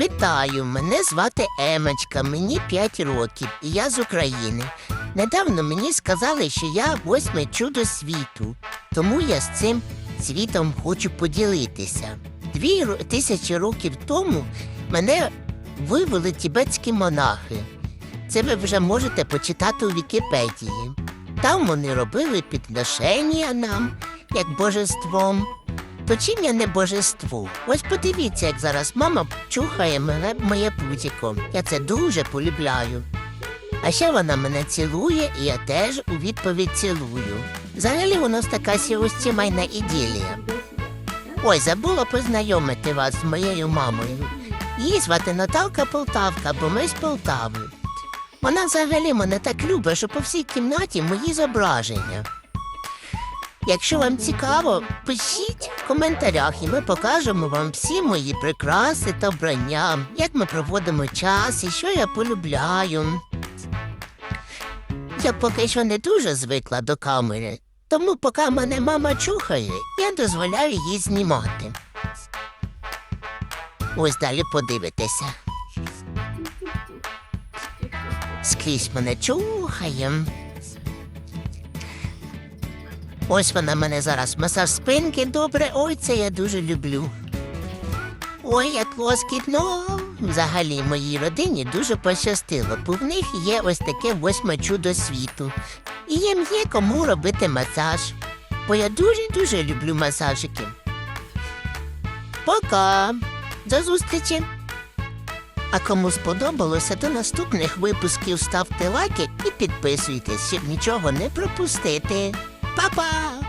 Вітаю, мене звати Емочка, мені 5 років, і я з України. Недавно мені сказали, що я восьме чудо світу, тому я з цим світом хочу поділитися. Дві тисячі років тому мене вивели тібетські монахи. Це ви вже можете почитати у Вікіпедії. Там вони робили підношення нам, як божеством. То чим я не божество? Ось подивіться, як зараз мама чухає мене моє путіко. Я це дуже полюбляю. А ще вона мене цілує, і я теж у відповідь цілую. Взагалі у нас така сімейна іділія. Ой, забула познайомити вас з моєю мамою. Її звати Наталка Полтавка, бо ми з Полтави. Вона взагалі мене так любить, що по всій кімнаті мої зображення. Якщо вам цікаво, пишіть в коментарях, і ми покажемо вам всі мої прикраси та вбрання, як ми проводимо час і що я полюбляю. Я поки що не дуже звикла до камери, тому поки мене мама чухає, я дозволяю їй знімати. Ось далі подивитися. Скрізь мене чухає. Ось вона мене зараз масаж спинки добре. Ой, це я дуже люблю. Ой, як лоскітно. Взагалі моїй родині дуже пощастило, бо в них є ось таке восьме чудо світу. І їм є кому робити масаж. Бо я дуже-дуже люблю масажики. Пока. До зустрічі. А кому сподобалося, до наступних випусків ставте лайки і підписуйтесь, щоб нічого не пропустити. papá.